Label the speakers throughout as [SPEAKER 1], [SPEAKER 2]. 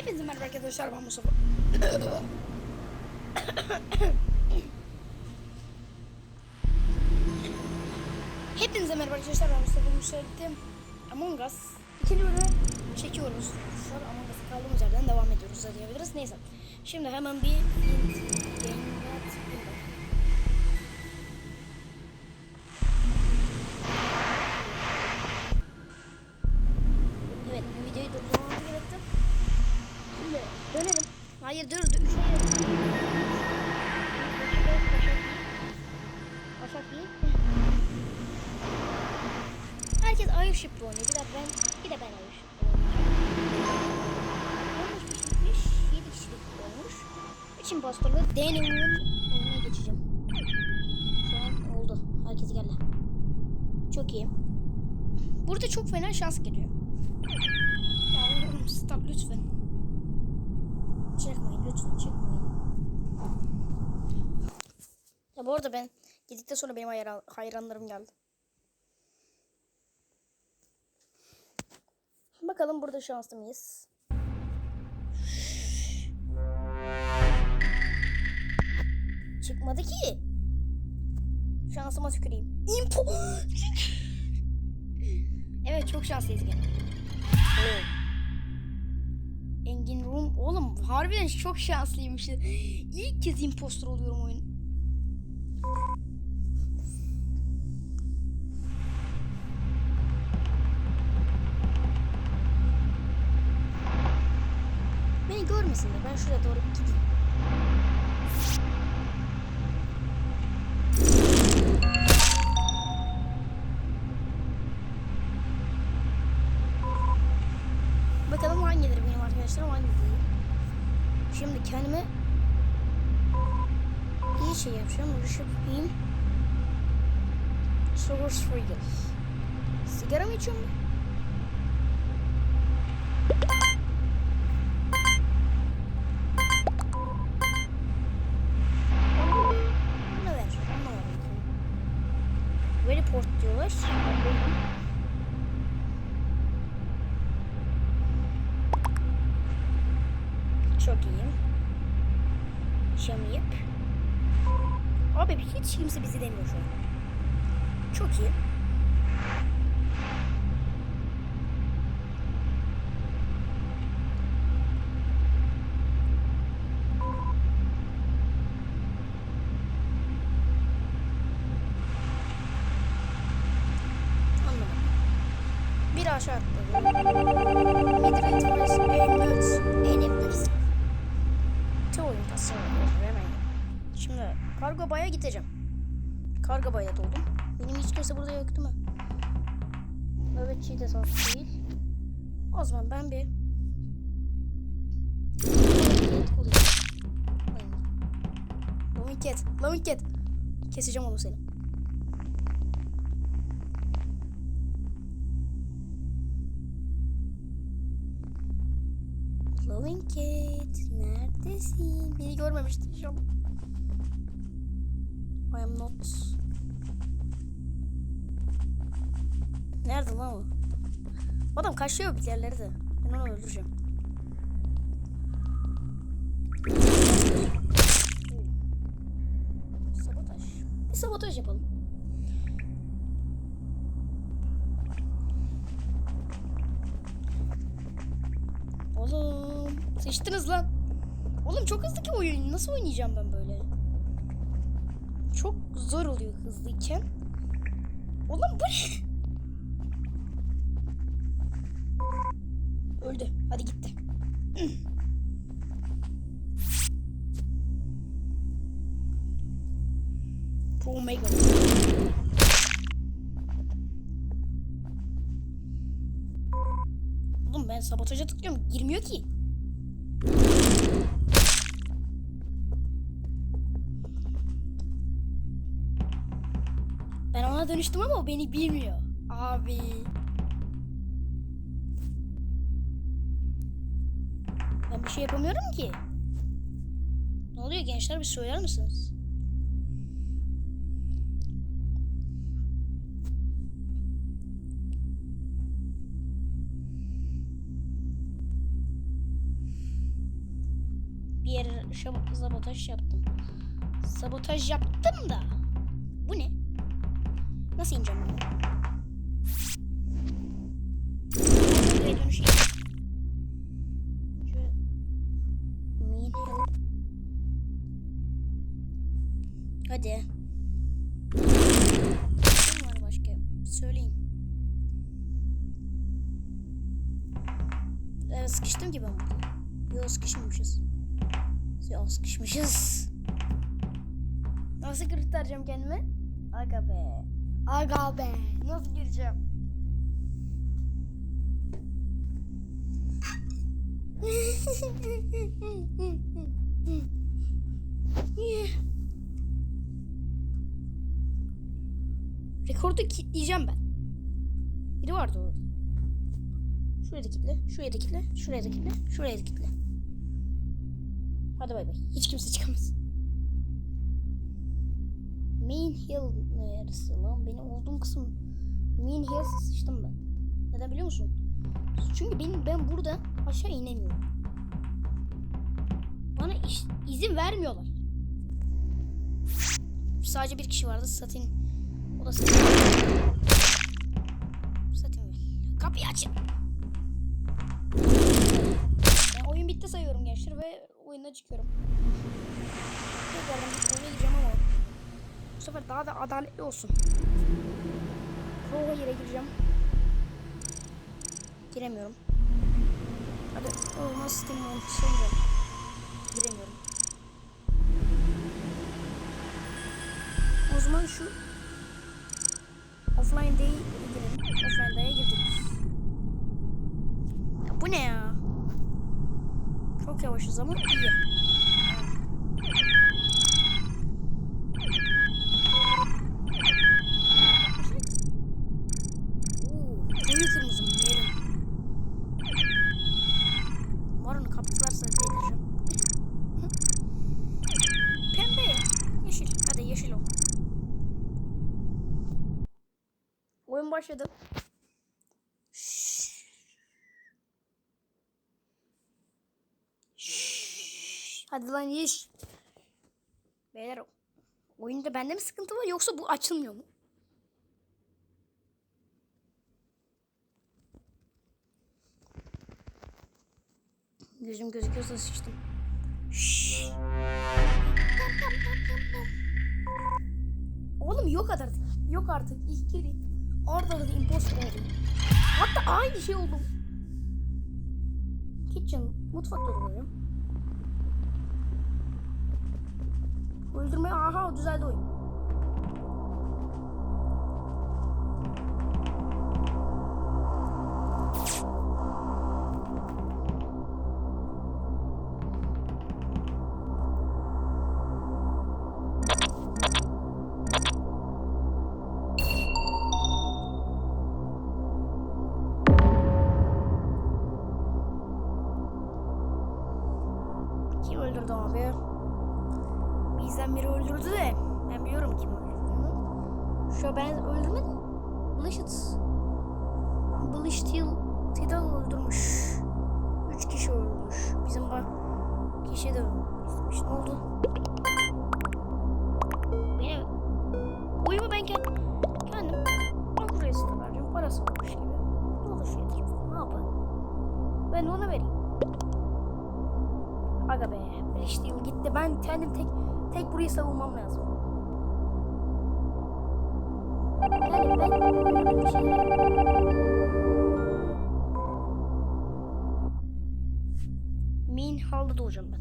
[SPEAKER 1] Hepinize merhaba arkadaşlar ben Mustafa. Hepinize merhaba arkadaşlar ben Mustafa Müsait'im. Among Us ikinci bölümü çekiyoruz. An Among Us'a kaldığımız yerden devam ediyoruz da diyebiliriz. Neyse. Şimdi hemen bir Hayır dur dur. Şey Başak değil. Herkes Airship'le oynuyor. Bir de ben, bir de ben Airship'le oynayacağım. 15 kişilikmiş, 7 kişilik olmuş. Üç impostorlu Daniel'ın oyuna geçeceğim. Şu an oldu. Herkes geldi. Çok iyi. Burada çok fena şans geliyor. Yavrum stop lütfen. Çıkmayın lütfen çıkmayın. Ya bu arada ben gittikten sonra benim hayran, hayranlarım geldi. Bakalım burada şanslı mıyız? Çıkmadı ki. Şansıma tüküreyim. İmpo. evet çok şanslıyız gene. Engin Rum. Oğlum harbiden çok şanslıymışız. İlk kez impostor oluyorum oyun. Beni görmesinler. Ben şuraya doğru gideyim. Bakalım hangileri benim arkadaşlarım hangi değil. Şimdi kendime iyi şey yapacağım. Worship him. Source Freedom. Sigara mı içiyorum ben? Bunu ver. Onu ver. Report diyorlar. Çok iyi. Şamiyip. Abi hiç kimse bizi demiyor şu an. Çok iyi. Kargo baya doldum. Benim hiç kimse burada yok değil mi? Nöbetçi de saf değil. O zaman ben bir. Loving cat. Keseceğim onu seni. Cat. Neredesin? Beni görmemişti inşallah. I am not. Nerede lan o? O Adam kaçıyor bir yerleri de. Ben onu öldüreceğim. Sabotaj. Bir sabotaj yapalım. Oğlum. Seçtiniz lan. Oğlum çok hızlı ki oyun. Nasıl oynayacağım ben böyle? Çok zor oluyor hızlıyken. Oğlum bu ne? Hadi gitti. Pro Mega. Oğlum ben sabotaja tıklıyorum. Girmiyor ki. Ben ona dönüştüm ama o beni bilmiyor. Abi. Ben bir şey yapamıyorum ki. Ne oluyor gençler bir söyler misiniz? bir yere sabotaj yaptım. Sabotaj yaptım da. Bu ne? Nasıl ineceğim bunu? Buraya dönüşeyim. Hadi. Ne var başka? Söyleyin. Evet sıkıştım ki ben burada. Yok sıkışmamışız. Yok sıkışmışız. Nasıl kurtaracağım kendimi? Aga be. Aga be. Nasıl gireceğim? Rekordu kilitleyeceğim ben. Biri vardı orada. Şuraya da kilitle, şuraya da kilitle, şuraya da kilitle, şuraya da kilitle. Hadi bay bay. Hiç kimse çıkamaz. Main Hill neresi lan? Benim olduğum kısım. Main Hill sıçtım ben. Neden biliyor musun? Çünkü benim ben burada aşağı inemiyorum. Bana iş, izin vermiyorlar. Sadece bir kişi vardı. Satin. O da Satin. Satin ver. Kapıyı açın. Ben oyun bitti sayıyorum gençler ve oyuna çıkıyorum. Tekrardan oyuna gireceğim ama bu sefer daha da adaletli olsun. Pro'ya yere gireceğim. Giremiyorum. Hadi olmaz Steam şey gireceğim. Giremiyorum. O zaman şu offline değil girelim. Offline daya girdik. Ya bu ne ya? Çok yavaşız ama iyi. Şşş. Hadi lan yeş. Beyler oyunda bende mi sıkıntı var yoksa bu açılmıyor mu? Gözüm gözüküyorsa sıçtım. Şşş. Oğlum yok artık. Yok artık. İlk kere arda arda imposter oldum. Hatta aynı şey oldum. Kitchen, mutfakta duruyorum. Öldürmeye aha düzeldi oyun. Öldürdü abi? Bizden biri öldürdü de ben biliyorum kim öldürdüğünü. Şu ben öldürmedim. Blishit. Blishtil Tidal öldürmüş. Üç kişi öldürmüş. Bizim bak kişi de öldürmüş. Ne oldu? Benim oyumu ben kendim, kendim Progress'te vereceğim. Parası olmuş gibi. Ne olur yatırım. Ne yapayım? Ben ona vereyim. Aga be. Blishtil gitti. Ben kendim tek tek burayı savunmam lazım. Yani ben bir şeyler... Main halda doğacağım ben.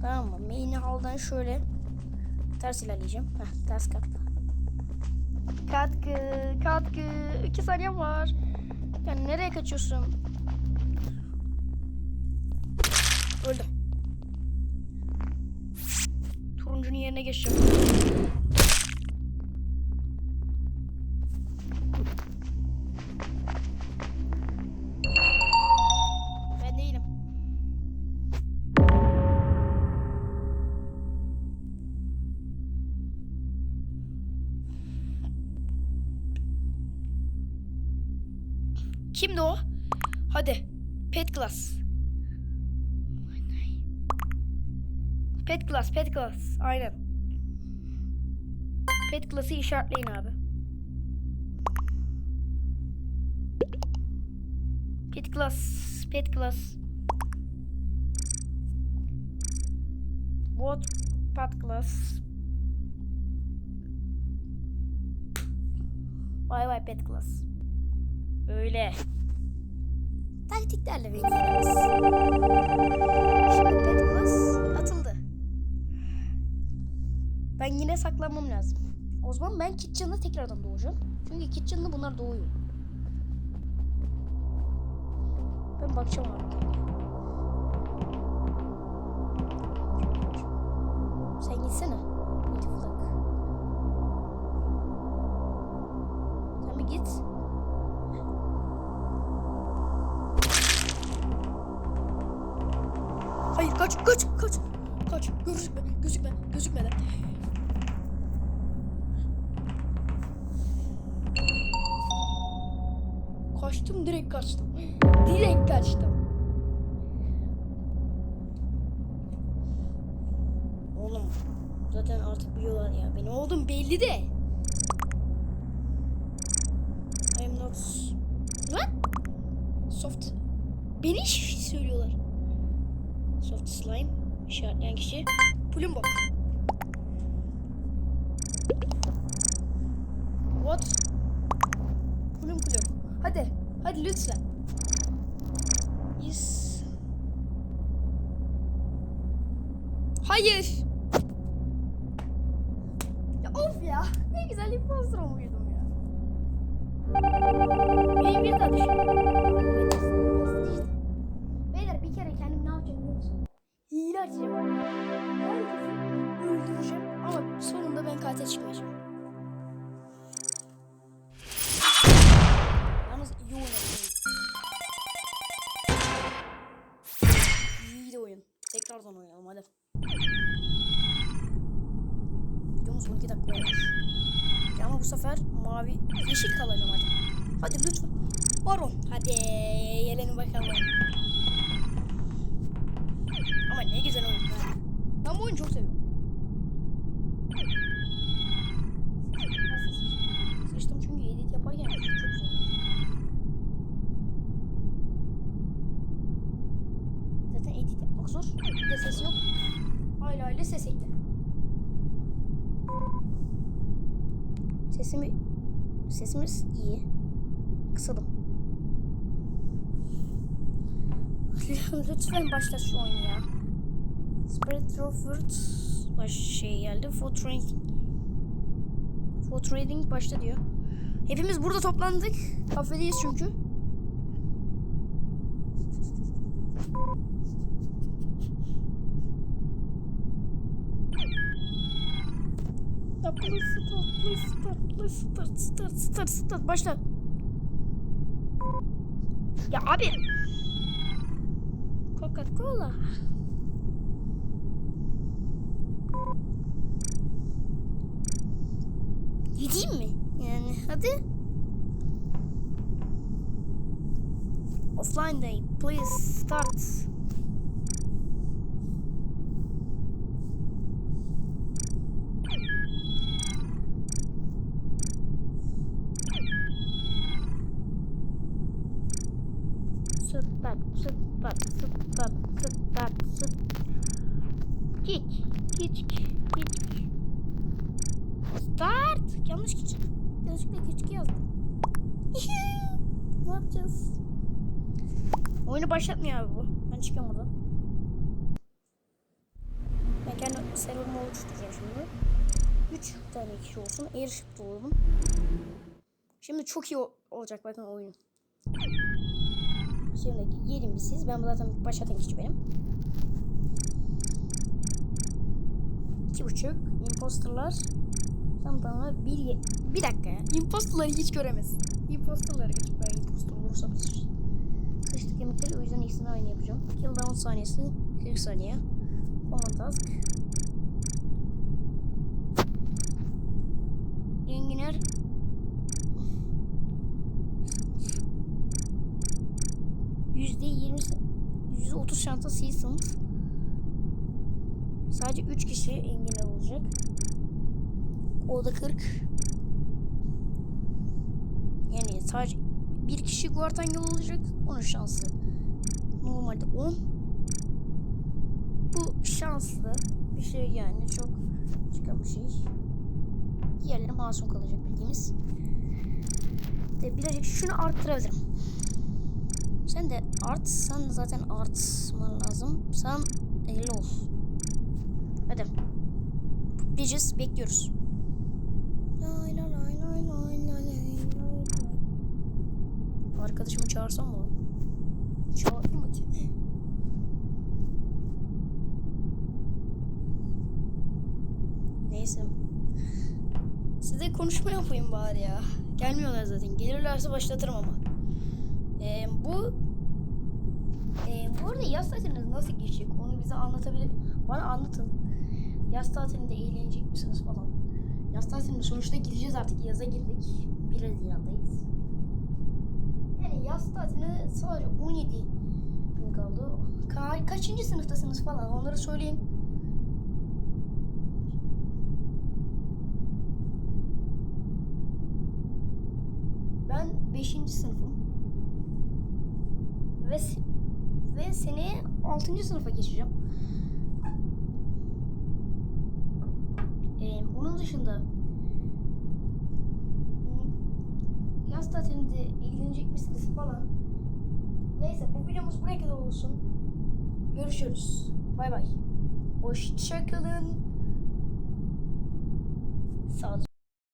[SPEAKER 1] Tamam mı? Main haldan şöyle ters ilerleyeceğim. Heh, ters katta. Katkı, katkı. İki saniyem var. Yani nereye kaçıyorsun? Öldüm. Turuncunun yerine geçeceğim. Ben değilim. Kimdi o? Hadi. Pet Glass.
[SPEAKER 2] Pet Glass, Pet Glass. Aynen. Pet Glass'ı işaretleyin abi. Pet Glass, Pet Glass. What Pet Glass? Vay vay Pet Glass. Öyle. Taktiklerle beni saklanmam lazım. O zaman ben Kitchen'da tekrardan doğacağım. Çünkü Kitchen'da bunlar doğuyor. Ben bakacağım abi. Sen gitsene. Bir git. Hayır kaç kaç kaç. Kaç gözükme gözükme gözükmeden. Kaçtım direkt kaçtım. Direkt kaçtım. Oğlum zaten artık biliyorlar ya. Benim oldum belli de. I am not... What? Soft... Beni söylüyorlar. Soft slime. İşaretleyen kişi. Plumbok. Hadi. Hadi lütfen. Yes. Hayır. Mavi yeşil kalacağım hadi. Hadi lütfen. Baron. Hadi gelelim bakalım. Ama ne güzel oyun. Ben bu oyunu çok seviyorum. Sıçtım çünkü edit yaparken çok zor. Zaten edit yapmak zor. Bir de ses yok. Hala hala ses ekle. Sesimi sesimiz iyi. Kısalım. Lütfen başla şu oyunu ya. Spread Throwford baş şey geldi. For trading. For başla diyor. Hepimiz burada toplandık. Kafedeyiz çünkü. Please start, please start, start, start, start. Başla. Ya abi. Coca-Cola. Gideyim mi? Yani hadi. Offline day, please. Start, start, start, start, start. Geç, geç, geç. Start. Yanlış geç. Yanlışlıkla küçük yazdım. ne yapacağız? Oyunu başlatmıyor abi bu. Ben çıkıyorum buradan. Ben kendi serverımı oluşturacağım şimdi. 3 tane kişi olsun. Airship'te olalım. Şimdi çok iyi olacak bakın oyun. Şimdi gelin siz. Ben zaten başlatan kişi benim. İki buçuk. Imposterlar. Tam tamam bir, bir dakika ya. Imposterları hiç göremez. Imposterları geçip ben imposter olursam sıçtık yemekleri o yüzden ikisini aynı yapacağım. Kill down saniyesi 40 saniye. Command task. Engineer Yüzde yirmi, yüzde otuz şansa seasons. Sadece 3 kişi engelli olacak. O da 40. Yani sadece bir kişi Guartangel olacak. Onun şansı. Normalde 10. Bu şanslı bir şey yani. Çok çıkan bir şey. Diğerleri masum kalacak bildiğimiz. De birazcık şunu arttırabilirim. Sen de art. Sen zaten artman lazım. Sen 50 ol. Hadi. Bitches bekliyoruz. Arkadaşımı çağırsam mı? Çağırayım hadi. Neyse. Size konuşma yapayım bari ya. Gelmiyorlar zaten. Gelirlerse başlatırım ama. Ee, bu ee, bu arada yaz tatiliniz nasıl geçecek? Onu bize anlatabilir. Bana anlatın. Yaz tatilinde eğlenecek misiniz falan. Yaz tatilinde sonuçta gideceğiz artık. Yaza girdik. 1 Haziran'dayız. Yaz tatiline sadece 17 gün kaldı. Ka- kaçıncı sınıftasınız falan onları söyleyin. Ben 5. sınıfım. Ve ve seneye 6. sınıfa geçeceğim. Ee, onun dışında yaz tatilinde ilgilenecek misiniz falan. Neyse bu videomuz buraya kadar olsun. Görüşürüz. Bay bay. Hoşçakalın. Sağ olun.